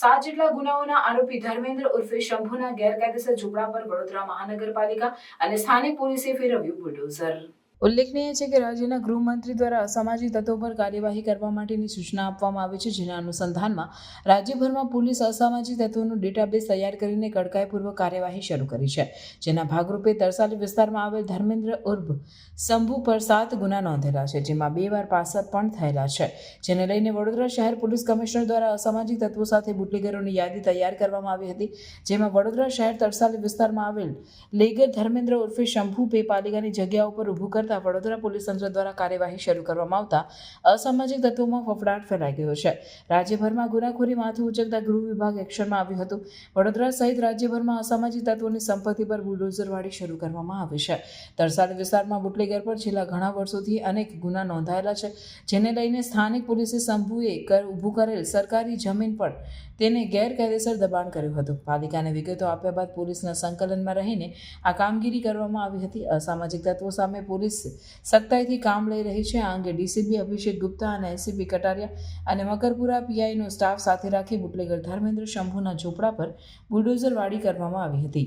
સાત જેટલા ગુનાઓના આરોપી ધર્મેન્દ્ર ઉર્ફે શંભુના ગેરકાયદેસર ઝૂંપડા પર વડોદરા મહાનગરપાલિકા અને સ્થાનિક પોલીસે ફેરવ્યું બુલડોઝર. ઉલ્લેખનીય છે કે રાજ્યના ગૃહમંત્રી દ્વારા અસામાજિક તત્વો પર કાર્યવાહી કરવા માટેની સૂચના આપવામાં આવી છે, જેના અનુસંધાનમાં રાજ્યભરમાં પોલીસ અસામાજિક તત્વોનું ડેટાબેઝ તૈયાર કરીને કડકાઈપૂર્વક કાર્યવાહી શરૂ કરી છે. જેના ભાગરૂપે તરસાલી વિસ્તારમાં આવેલ ધર્મેન્દ્ર ઉર્ફ શંભુ પર સાત ગુના નોંધેલા છે, જેમાં બે વાર પાસા પણ થયેલા છે. જેને લઈને વડોદરા શહેર પોલીસ કમિશનર દ્વારા અસામાજિક તત્વો સાથે બુટલેગરોની યાદી તૈયાર કરવામાં આવી હતી, જેમાં વડોદરા શહેર તરસાલી વિસ્તારમાં આવેલ લેગર ધર્મેન્દ્ર ઉર્ફે શંભુ પે પાલિકાની જગ્યા ઉપર ઊભું કરતા વડોદરા પોલીસ તંત્ર દ્વારા કાર્યવાહી શરૂ કરવામાં આવતા અસામાજિક તત્વોમાં ફફડાટ ફેલાઈ ગયો છે. રાજ્યભરમાં ગુનાખોરી માથું ઉચકતા ગૃહ વિભાગ એક્શનમાં આવ્યું હતું. વડોદરા સહિત રાજ્યભરમાં અસામાજિક તત્વોની સંપત્તિ પર બુલડોઝરવાડી શરૂ કરવામાં આવી છે. તરસાદ વિસ્તારમાં બુટલેગર પર છેલ્લા ઘણા વર્ષોથી અનેક ગુના નોંધાયેલા છે, જેને લઈને સ્થાનિક પોલીસે શંભુએ કર, ઊભું કરેલ સરકારી જમીન પર તેને ગેરકાયદેસર દબાણ કર્યું હતું. પાલિકાને વિગતો આપ્યા બાદ પોલીસના સંકલનમાં રહીને આ કામગીરી કરવામાં આવી હતી. અસામાજિક તત્વો સામે પોલીસ સખ્તાઈથી કામ લઈ રહી છે. આ અંગે ડીસીપી અભિષેક ગુપ્તા અને એસીપી કટારિયા અને મકરપુરા પીઆઈનો સ્ટાફ સાથે રાખી બુટલેગર ધર્મેન્દ્ર શંભુના ઝૂંપડા પર બુલડોઝર વાડી કરવામાં આવી હતી.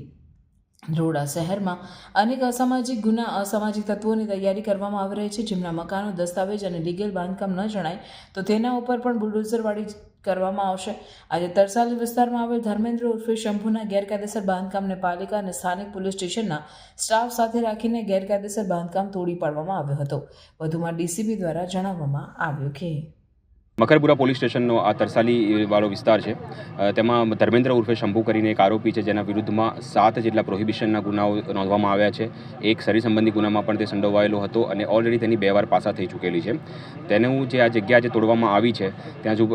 રોડા શહેરમાં અનેક અસામાજિક ગુના, અસામાજિક તત્વોની તૈયારી કરવામાં આવી રહી છે. જેમના મકાનો, દસ્તાવેજ અને લીગલ બાંધકામ ન જણાય તો તેના ઉપર પણ બુલડોઝરવાળી કરવામાં આવશે. આજે તરસાલી વિસ્તારમાં આવેલ ધર્મેન્દ્ર ઉર્ફે શંભુના ગેરકાયદેસર બાંધકામને પાલિકા અને સ્થાનિક પોલીસ સ્ટેશનના સ્ટાફ સાથે રાખીને ગેરકાયદેસર બાંધકામ તોડી પાડવામાં આવ્યો હતો. વધુમાં ડીસીબી દ્વારા જણાવવામાં આવ્યું કે મકરપુરા પોલીસ સ્ટેશનનો આ તરસાલી વાળો વિસ્તાર છે. તેમાં ધર્મેન્દ્ર ઉર્ફે શંભુ કરીને એક આરોપી છે, જેના વિરુદ્ધમાં સાત જેટલા પ્રોહિબિશનના ગુનાઓ નોંધવામાં આવ્યા છે. એક શરીર સંબંધી ગુનામાં પણ તે સંડોવાયેલો હતો અને ઓલરેડી તેની બે વાર પાસા થઈ ચૂકેલી છે. તેનું જે આ જગ્યા જે તોડવામાં આવી છે, ત્યાં જો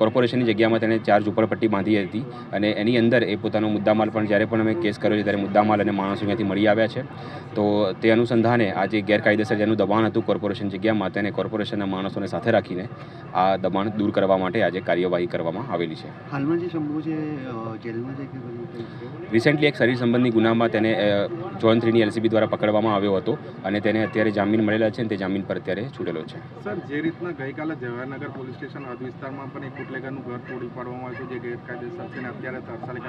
કોર્પોરેશનની જગ્યામાં તેણે ચાર ઝૂંપડપટ્ટી બાંધી હતી અને એની અંદર એ પોતાનો મુદ્દામાલ પણ, જ્યારે પણ અમે કેસ કર્યો છે, ત્યારે મુદ્દામાલ અને માણસો અહીંયાથી મળી આવ્યા છે. તો તે અનુસંધાને આ જે ગેરકાયદેસર જેનું દબાણ હતું કોર્પોરેશન જગ્યામાં, તેને કોર્પોરેશનના માણસોને સાથે રાખીને આ દબાણ દૂર કરવા માટે આજે કાર્યવાહી કરવામાં આવેલી છે. હાલમાં જે શંભુ છે જેલમાં છે? રિસેન્ટલી એક શરીર સંબંધી ગુનામાં તેને જોન થ્રીની એલસીબી દ્વારા પકડવામાં આવ્યો હતો અને તેને અત્યારે જામીન મળેલા છે અને તે જામીન પર અત્યારે છૂટેલો છે. સર જે રીતના ગઈકાલે જવાહરનગર પોલીસ સ્ટેશન હદ વિસ્તારમાં પણ એક બુટલેગરનું ઘર તોડી પાડવામાં આવ્યું છે જે ગેરકાયદેસર છે અત્યારે તરસાલી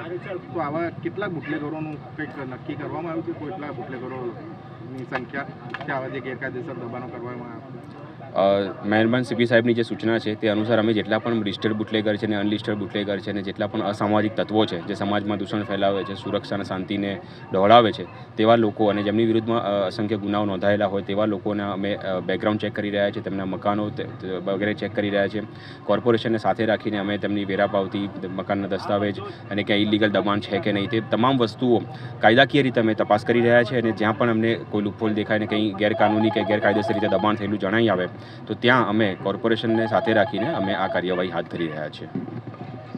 તો આવા કેટલા બુટલેગરોનું કંઈક નક્કી કરવામાં આવ્યું છે? કેટલા બુટલેગરોની સંખ્યા કે આવા જે ગેરકાયદેસર દબાણો કરવામાં આવ્યા? મહેરબાન સીપી સાહેબની જે સૂચના છે તે અનુસાર અમે જેટલા પણ લિસ્ટેડ બુટલેગર છે ને અનલિસ્ટેડ બુટલેગર છે ને જેટલા પણ અસામાજિક તત્વો છે, જે સમાજમાં દૂષણ ફેલાવે છે, સુરક્ષા અને શાંતિને ડહોળાવે છે, તેવા લોકો અને જેમની વિરુદ્ધમાં અસંખ્ય ગુનાઓ નોંધાયેલા હોય તેવા લોકોના અમે બેકગ્રાઉન્ડ ચેક કરી રહ્યા છીએ તેમના મકાનો વગેરે ચેક કરી રહ્યા છીએ કોર્પોરેશનને સાથે રાખીને અમે તેમની વેરા પાવતી મકાનના દસ્તાવેજ અને ક્યાં ઇલીગલ દબાણ છે કે નહીં તે તમામ વસ્તુઓ કાયદાકીય રીતે અમે તપાસ કરી રહ્યા છીએ અને જ્યાં પણ અમને કોઈ લૂપફોલ દેખાય ને કંઈ ગેરકાનૂની કે ગેરકાયદેસર રીતે દબાણ થયેલું જણાઈ આવે તો ત્યાં અમે કોર્પોરેશનને સાથે રાખીને અમે આ કાર્યવાહી હાથ ધરી રહ્યા છીએ.